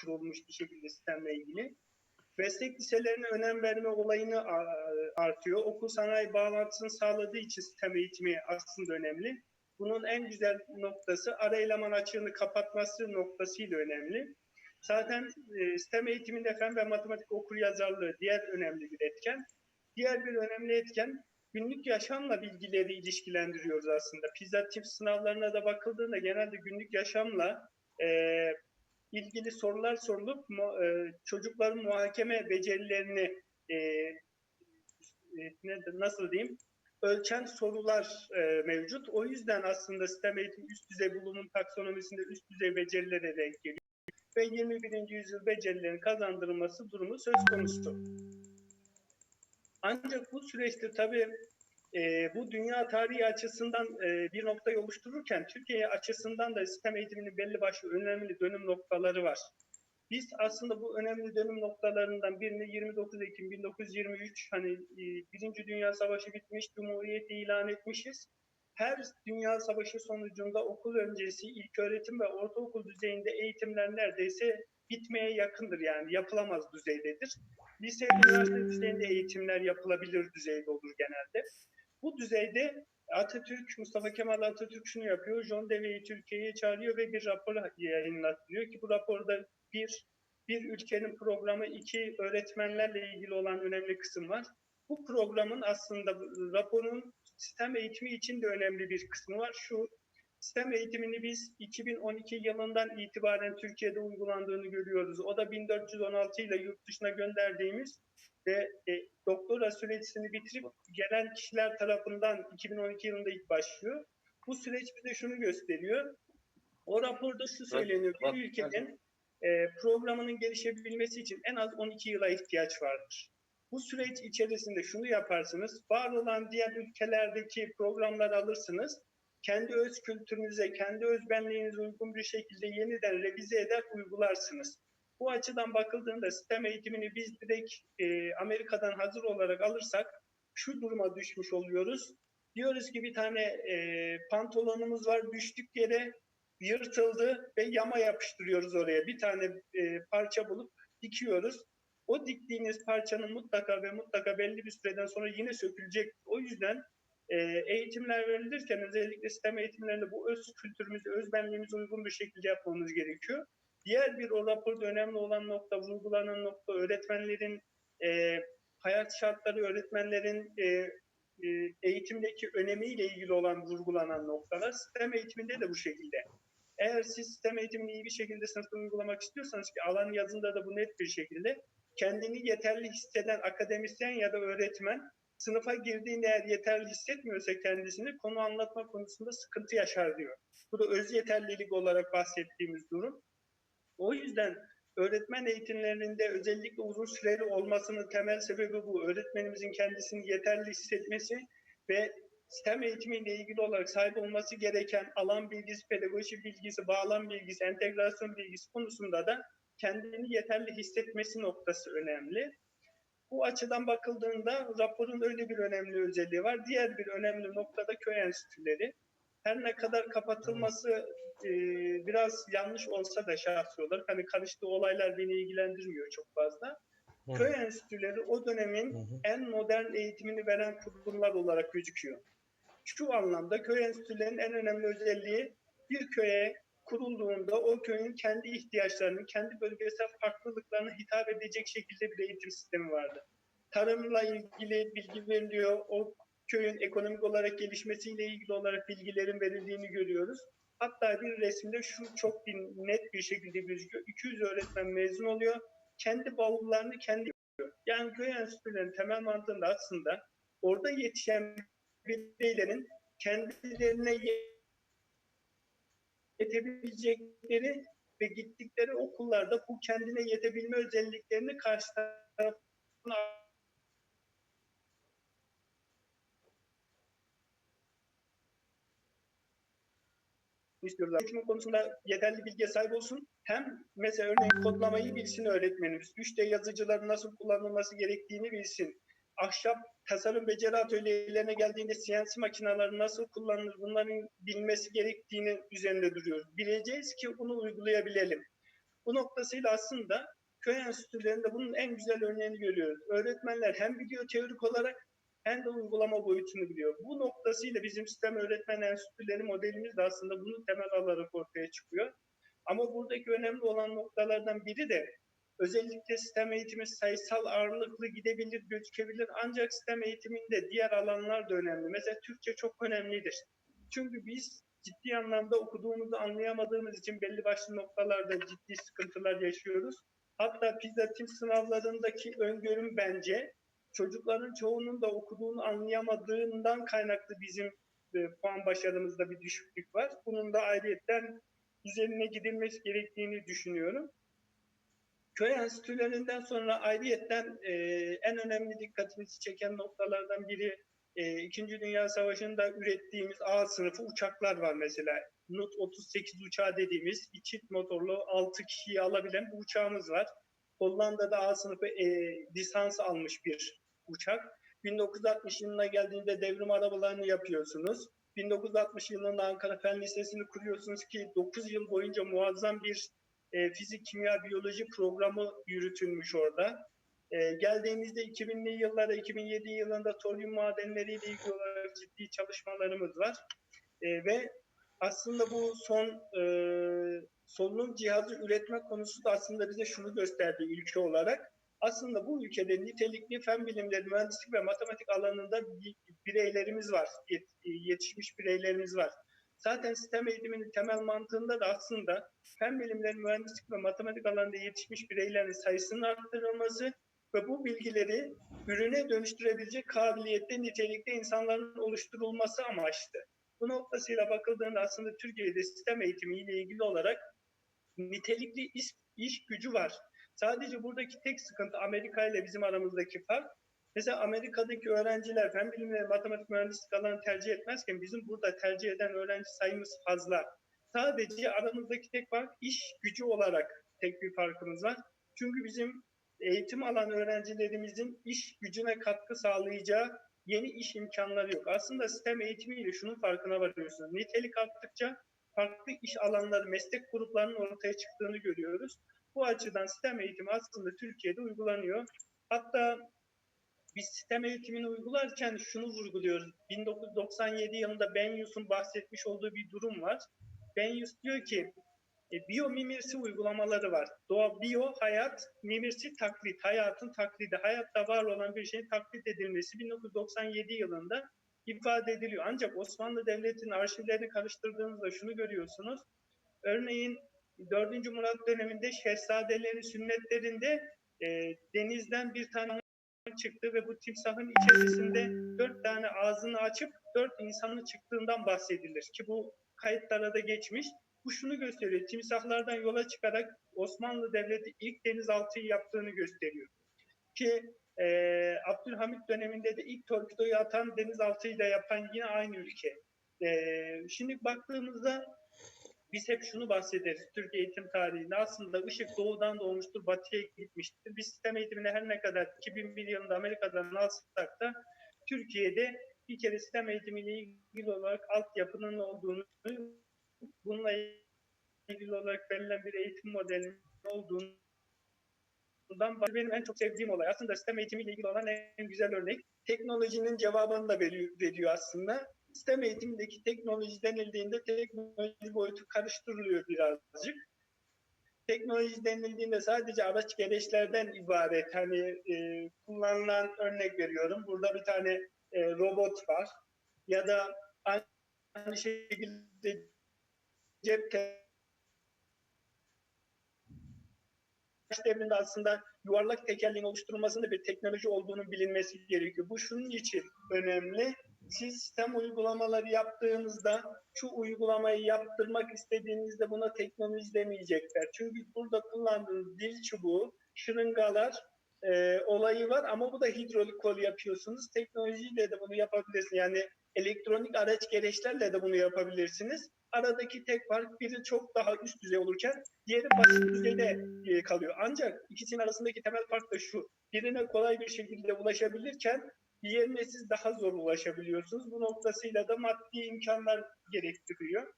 kurulmuş bir şekilde sistemle ilgili. Meslek liselerine önem verme olayını artıyor. Okul sanayi bağlantısını sağladığı için sistem eğitimi aslında önemli. Bunun en güzel noktası ara eleman açığını kapatması noktasıyla önemli. Zaten e, sistem eğitiminde fen ve matematik okur yazarlığı diğer önemli bir etken. Diğer bir önemli etken günlük yaşamla bilgileri ilişkilendiriyoruz aslında. PISA tip sınavlarına da bakıldığında genelde günlük yaşamla e, ilgili sorular sorulup e, çocukların muhakeme becerilerini e, e, nasıl diyeyim ölçen sorular mevcut. O yüzden aslında sistem eğitim üst düzey bulunum taksonomisinde üst düzey becerilere denk geliyor. Ve 21. yüzyıl becerilerin kazandırılması durumu söz konusu. Ancak bu süreçte tabii e, bu dünya tarihi açısından e, bir noktayı oluştururken Türkiye açısından da sistem eğitiminin belli başlı önemli dönüm noktaları var. Biz aslında bu önemli dönüm noktalarından birini 29 Ekim 1923 hani e, Birinci Dünya Savaşı bitmiş, Cumhuriyeti ilan etmişiz. Her Dünya Savaşı sonucunda okul öncesi ilköğretim ve ortaokul düzeyinde eğitimler neredeyse bitmeye yakındır yani yapılamaz düzeydedir. Lise, üniversite düzeyinde eğitimler yapılabilir düzeyde olur genelde. Bu düzeyde Atatürk, Mustafa Kemal Atatürk şunu yapıyor. John Dewey'i Türkiye'ye çağırıyor ve bir rapor yayınlatıyor ki bu raporda bir, bir ülkenin programı, iki öğretmenlerle ilgili olan önemli kısım var. Bu programın aslında raporun sistem eğitimi için de önemli bir kısmı var. Şu sistem eğitimini biz 2012 yılından itibaren Türkiye'de uygulandığını görüyoruz. O da 1416 ile yurt dışına gönderdiğimiz ve e, doktora sürecini bitirip gelen kişiler tarafından 2012 yılında ilk başlıyor. Bu süreç bize şunu gösteriyor. O raporda şu söyleniyor. Bir ülkenin e, programının gelişebilmesi için en az 12 yıla ihtiyaç vardır. Bu süreç içerisinde şunu yaparsınız. Var olan diğer ülkelerdeki programları alırsınız. Kendi öz kültürünüze, kendi öz benliğinize uygun bir şekilde yeniden revize eder, uygularsınız. Bu açıdan bakıldığında sistem eğitimini biz direkt e, Amerika'dan hazır olarak alırsak şu duruma düşmüş oluyoruz. Diyoruz ki bir tane e, pantolonumuz var, düştük yere yırtıldı ve yama yapıştırıyoruz oraya. Bir tane e, parça bulup dikiyoruz. O diktiğiniz parçanın mutlaka ve mutlaka belli bir süreden sonra yine sökülecek. O yüzden e, eğitimler verilirken özellikle sistem eğitimlerinde bu öz kültürümüze, öz benliğimize uygun bir şekilde yapmamız gerekiyor. Diğer bir o raporda önemli olan nokta, vurgulanan nokta öğretmenlerin e, hayat şartları, öğretmenlerin e, e, eğitimdeki önemiyle ilgili olan vurgulanan noktalar. Sistem eğitiminde de bu şekilde. Eğer siz sistem eğitimini iyi bir şekilde sınıfta uygulamak istiyorsanız ki alan yazında da bu net bir şekilde kendini yeterli hisseden akademisyen ya da öğretmen sınıfa girdiğinde eğer yeterli hissetmiyorsa kendisini konu anlatma konusunda sıkıntı yaşar diyor. Bu da öz yeterlilik olarak bahsettiğimiz durum. O yüzden öğretmen eğitimlerinde özellikle uzun süreli olmasının temel sebebi bu. Öğretmenimizin kendisini yeterli hissetmesi ve sistem eğitimiyle ilgili olarak sahip olması gereken alan bilgisi, pedagoji bilgisi, bağlam bilgisi, entegrasyon bilgisi konusunda da kendini yeterli hissetmesi noktası önemli. Bu açıdan bakıldığında raporun öyle bir önemli özelliği var. Diğer bir önemli noktada köy enstitüleri. Her ne kadar kapatılması e, biraz yanlış olsa da şahsi olarak hani karıştığı olaylar beni ilgilendirmiyor çok fazla. Hı. Köy enstitüleri o dönemin Hı hı. en modern eğitimini veren kurumlar olarak gözüküyor. Şu anlamda köy enstitülerinin en önemli özelliği bir köye kurulduğunda o köyün kendi ihtiyaçlarını, kendi bölgesel farklılıklarına hitap edecek şekilde bir eğitim sistemi vardı. Tarımla ilgili bilgi veriliyor, o köyün ekonomik olarak gelişmesiyle ilgili olarak bilgilerin verildiğini görüyoruz. Hatta bir resimde şu çok bir, net bir şekilde gözüküyor. 200 öğretmen mezun oluyor. Kendi bavullarını kendi yapıyor. Yani köy enstitülerinin temel mantığında aslında orada yetişen bireylerin kendilerine yetebilecekleri ve gittikleri okullarda bu kendine yetebilme özelliklerini karşı tarafına istiyorlar. Eğitim konusunda yeterli bilgiye sahip olsun. Hem mesela örneğin kodlamayı bilsin öğretmenimiz. 3D yazıcıların nasıl kullanılması gerektiğini bilsin. Ahşap tasarım beceri atölyelerine geldiğinde CNC makineleri nasıl kullanılır bunların bilmesi gerektiğini üzerinde duruyoruz. Bileceğiz ki bunu uygulayabilelim. Bu noktasıyla aslında köy enstitülerinde bunun en güzel örneğini görüyoruz. Öğretmenler hem biliyor teorik olarak hem de uygulama boyutunu biliyor. Bu noktasıyla bizim sistem öğretmen enstitüleri modelimiz de aslında bunu temel alarak ortaya çıkıyor. Ama buradaki önemli olan noktalardan biri de özellikle sistem eğitimi sayısal ağırlıklı gidebilir, gözükebilir. Ancak sistem eğitiminde diğer alanlar da önemli. Mesela Türkçe çok önemlidir. Çünkü biz ciddi anlamda okuduğumuzu anlayamadığımız için belli başlı noktalarda ciddi sıkıntılar yaşıyoruz. Hatta PISA tim sınavlarındaki öngörüm bence çocukların çoğunun da okuduğunu anlayamadığından kaynaklı bizim e, puan başarımızda bir düşüklük var. Bunun da ayrıyetten üzerine gidilmesi gerektiğini düşünüyorum. Köy enstitülerinden sonra ayrıyetten e, en önemli dikkatimizi çeken noktalardan biri e, İkinci Dünya Savaşı'nda ürettiğimiz A sınıfı uçaklar var mesela. Nut 38 uçağı dediğimiz çift motorlu 6 kişiyi alabilen bir uçağımız var. Hollanda'da A sınıfı e, lisans almış bir uçak. 1960 yılına geldiğinde devrim arabalarını yapıyorsunuz. 1960 yılında Ankara Fen Lisesi'ni kuruyorsunuz ki 9 yıl boyunca muazzam bir e, fizik, kimya, biyoloji programı yürütülmüş orada. E, geldiğimizde 2000'li yıllara, 2007 yılında toryum madenleriyle ilgili olarak ciddi çalışmalarımız var. E, ve aslında bu son e, solunum cihazı üretme konusu da aslında bize şunu gösterdi ülke olarak. Aslında bu ülkede nitelikli fen bilimleri, mühendislik ve matematik alanında bireylerimiz var, yetişmiş bireylerimiz var. Zaten sistem eğitiminin temel mantığında da aslında fen bilimleri, mühendislik ve matematik alanında yetişmiş bireylerin sayısının arttırılması ve bu bilgileri ürüne dönüştürebilecek kabiliyette, nitelikte insanların oluşturulması amaçlı. Bu noktasıyla bakıldığında aslında Türkiye'de sistem eğitimi ile ilgili olarak nitelikli iş, iş gücü var. Sadece buradaki tek sıkıntı Amerika ile bizim aramızdaki fark. Mesela Amerika'daki öğrenciler fen bilimleri, matematik, mühendislik alanı tercih etmezken bizim burada tercih eden öğrenci sayımız fazla. Sadece aramızdaki tek fark iş gücü olarak tek bir farkımız var. Çünkü bizim eğitim alan öğrencilerimizin iş gücüne katkı sağlayacağı yeni iş imkanları yok. Aslında sistem eğitimiyle şunun farkına varıyorsunuz. Nitelik arttıkça farklı iş alanları, meslek gruplarının ortaya çıktığını görüyoruz. Bu açıdan sistem eğitimi aslında Türkiye'de uygulanıyor. Hatta biz sistem eğitimini uygularken şunu vurguluyoruz. 1997 yılında Benyus'un bahsetmiş olduğu bir durum var. Benyus diyor ki e, biyomimisi uygulamaları var. Doğa, biyo, hayat, mimirsi taklit, hayatın taklidi, hayatta var olan bir şeyin taklit edilmesi 1997 yılında ifade ediliyor. Ancak Osmanlı Devleti'nin arşivlerini karıştırdığınızda şunu görüyorsunuz. Örneğin 4. Murat döneminde şehzadelerin sünnetlerinde e, denizden bir tane çıktı ve bu timsahın içerisinde dört tane ağzını açıp dört insanın çıktığından bahsedilir ki bu kayıtlara da geçmiş. Bu şunu gösteriyor. Timsahlardan yola çıkarak Osmanlı Devleti ilk denizaltıyı yaptığını gösteriyor. Ki e, Abdülhamit döneminde de ilk torpidoyu atan denizaltıyı da yapan yine aynı ülke. E, şimdi baktığımızda biz hep şunu bahsederiz Türkiye eğitim tarihinde aslında ışık doğudan doğmuştur batıya gitmiştir. Biz sistem eğitimini her ne kadar 2001 yılında Amerika'dan alsak da Türkiye'de bir kere sistem eğitimiyle ilgili olarak altyapının olduğunu bununla ilgili olarak verilen bir eğitim modelinin olduğunu benim en çok sevdiğim olay. Aslında sistem eğitimiyle ilgili olan en güzel örnek. Teknolojinin cevabını da veriyor, veriyor aslında. Sistem eğitimindeki teknoloji denildiğinde teknoloji boyutu karıştırılıyor birazcık. Teknoloji denildiğinde sadece araç gereçlerden ibaret. Hani e, kullanılan örnek veriyorum. Burada bir tane e, robot var. Ya da aynı şekilde cep devrinde aslında yuvarlak tekerleğin oluşturulmasında bir teknoloji olduğunu bilinmesi gerekiyor. Bu şunun için önemli. Siz sistem uygulamaları yaptığınızda şu uygulamayı yaptırmak istediğinizde buna teknoloji demeyecekler. Çünkü burada kullandığınız dil çubuğu, şırıngalar e, olayı var ama bu da hidrolik kol yapıyorsunuz. Teknolojiyle de bunu yapabilirsiniz. Yani elektronik araç gereçlerle de bunu yapabilirsiniz. Aradaki tek fark biri çok daha üst düzey olurken diğeri basit düzeyde e, kalıyor. Ancak ikisinin arasındaki temel fark da şu. Birine kolay bir şekilde ulaşabilirken diğerine siz daha zor ulaşabiliyorsunuz. Bu noktasıyla da maddi imkanlar gerektiriyor.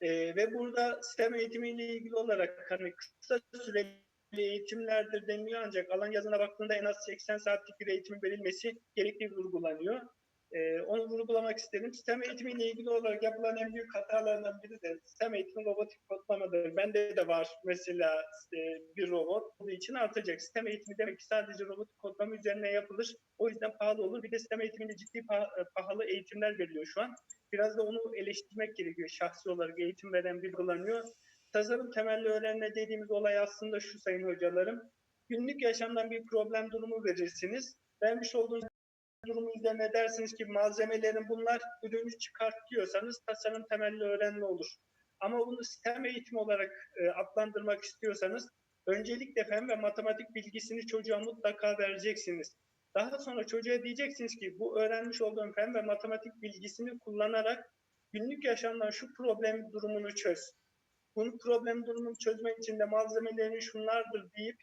Ee, ve burada sistem eğitimiyle ilgili olarak hani kısa süreli eğitimlerdir deniliyor ancak alan yazına baktığında en az 80 saatlik bir eğitimin verilmesi gerektiği vurgulanıyor. Ee, onu vurgulamak istedim. Sistem eğitimiyle ilgili olarak yapılan en büyük hatalardan biri de sistem eğitimi robotik kodlamadır. Bende de var mesela e, bir robot. Olduğu için artacak. Sistem eğitimi demek ki sadece robotik kodlama üzerine yapılır. O yüzden pahalı olur. Bir de sistem eğitiminde ciddi pah- pahalı eğitimler veriliyor şu an. Biraz da onu eleştirmek gerekiyor. Şahsi olarak eğitim veren bir kullanıyor. Tasarım temelli öğrenme dediğimiz olay aslında şu sayın hocalarım. Günlük yaşamdan bir problem durumu verirsiniz. Vermiş olduğunuz durumu üzerine dersiniz ki malzemelerin bunlar ürünü çıkart diyorsanız tasarım temelli öğrenme olur. Ama bunu sistem eğitimi olarak e, adlandırmak istiyorsanız öncelikle fen ve matematik bilgisini çocuğa mutlaka vereceksiniz. Daha sonra çocuğa diyeceksiniz ki bu öğrenmiş olduğun fen ve matematik bilgisini kullanarak günlük yaşamdan şu problem durumunu çöz. Bunu problem durumunu çözmek için de malzemelerin şunlardır deyip